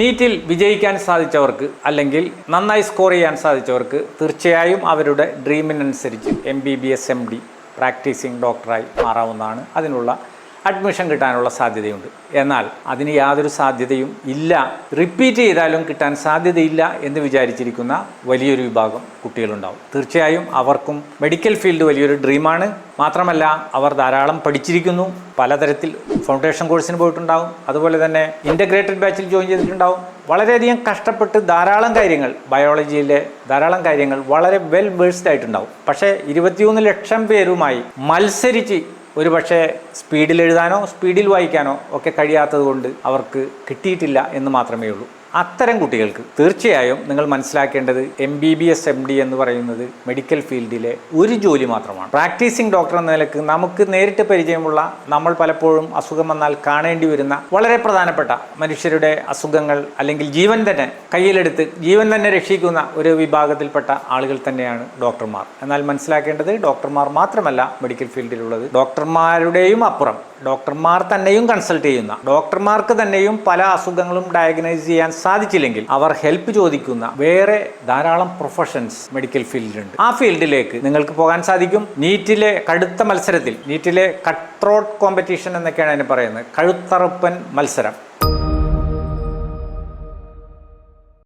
നീറ്റിൽ വിജയിക്കാൻ സാധിച്ചവർക്ക് അല്ലെങ്കിൽ നന്നായി സ്കോർ ചെയ്യാൻ സാധിച്ചവർക്ക് തീർച്ചയായും അവരുടെ ഡ്രീമിനനുസരിച്ച് M B B S M D practising ഡോക്ടറായി മാറാവുന്നതാണ്. അതിനുള്ള അഡ്മിഷൻ കിട്ടാനുള്ള സാധ്യതയുണ്ട്. എന്നാൽ അതിന് യാതൊരു സാധ്യതയും ഇല്ല. റിപ്പീറ്റ് ചെയ്താലും കിട്ടാൻ സാധ്യതയില്ല എന്ന് വിചാരിച്ചിരിക്കുന്ന വലിയൊരു വിഭാഗം കുട്ടികളുണ്ടാവും. തീർച്ചയായും അവർക്കും മെഡിക്കൽ ഫീൽഡ് വലിയൊരു ഡ്രീമാണ്. മാത്രമല്ല അവർ ധാരാളം പഠിച്ചിരിക്കുന്നു. പലതരത്തിൽ ഫൗണ്ടേഷൻ കോഴ്സിന് പോയിട്ടുണ്ടാവും. അതുപോലെ തന്നെ ഇന്റഗ്രേറ്റഡ് ബാച്ചിൽ ജോയിൻ ചെയ്തിട്ടുണ്ടാവും. വളരെയധികം കഷ്ടപ്പെട്ട് ധാരാളം കാര്യങ്ങൾ ബയോളജിയിലെ ധാരാളം കാര്യങ്ങൾ വളരെ വെൽ ബേഴ്സ്ഡ് ആയിട്ടുണ്ടാവും. പക്ഷേ ഇരുപത്തിയൊന്ന് ലക്ഷം പേരുമായി മത്സരിച്ച് ഒരുപക്ഷെ സ്പീഡിൽ എഴുതാനോ സ്പീഡിൽ വായിക്കാനോ ഒക്കെ കഴിയാത്തത് കൊണ്ട് അവർക്ക് കിട്ടിയിട്ടില്ല എന്ന് മാത്രമേ ഉള്ളൂ. അത്തരം കുട്ടികൾക്ക് തീർച്ചയായും നിങ്ങൾ മനസ്സിലാക്കേണ്ടത് M B B S M D എന്ന് പറയുന്നത് മെഡിക്കൽ ഫീൽഡിലെ ഒരു ജോലി മാത്രമാണ്. പ്രാക്ടീസിംഗ് ഡോക്ടർ എന്ന നിലയ്ക്ക് നമുക്ക് നേരിട്ട് പരിചയമുള്ള നമ്മൾ പലപ്പോഴും അസുഖം വന്നാൽ കാണേണ്ടി വരുന്ന വളരെ പ്രധാനപ്പെട്ട മനുഷ്യരുടെ അസുഖങ്ങൾ അല്ലെങ്കിൽ ജീവൻ തന്നെ കയ്യിലെടുത്ത് ജീവൻ തന്നെ രക്ഷിക്കുന്ന ഒരു വിഭാഗത്തിൽപ്പെട്ട ആളുകൾ തന്നെയാണ് ഡോക്ടർമാർ എന്നാൽ മനസ്സിലാക്കേണ്ടത് ഡോക്ടർമാർ മാത്രമല്ല മെഡിക്കൽ ഫീൽഡിലുള്ളത് ഡോക്ടർമാരുടെയും അപ്പുറം ഡോക്ടർമാർ തന്നെയും കൺസൾട്ട് ചെയ്യുന്ന ഡോക്ടർമാർക്ക് തന്നെയും പല അസുഖങ്ങളും ഡയഗ്നൈസ് ചെയ്യാൻ സാധിച്ചില്ലെങ്കിൽ അവർ ഹെൽപ്പ് ചോദിക്കുന്ന വേറെ ധാരാളം പ്രൊഫഷൻസ് മെഡിക്കൽ ഫീൽഡിലുണ്ട് ആ ഫീൽഡിലേക്ക് നിങ്ങൾക്ക് പോകാൻ സാധിക്കും. നീറ്റിലെ കടുത്ത മത്സരത്തിൽ നീറ്റിലെ കട്ട് ത്രോട്ട് കോമ്പറ്റീഷൻ എന്നൊക്കെയാണ് അതിന് പറയുന്നത്. കഴുത്തറുപ്പൻ മത്സരം.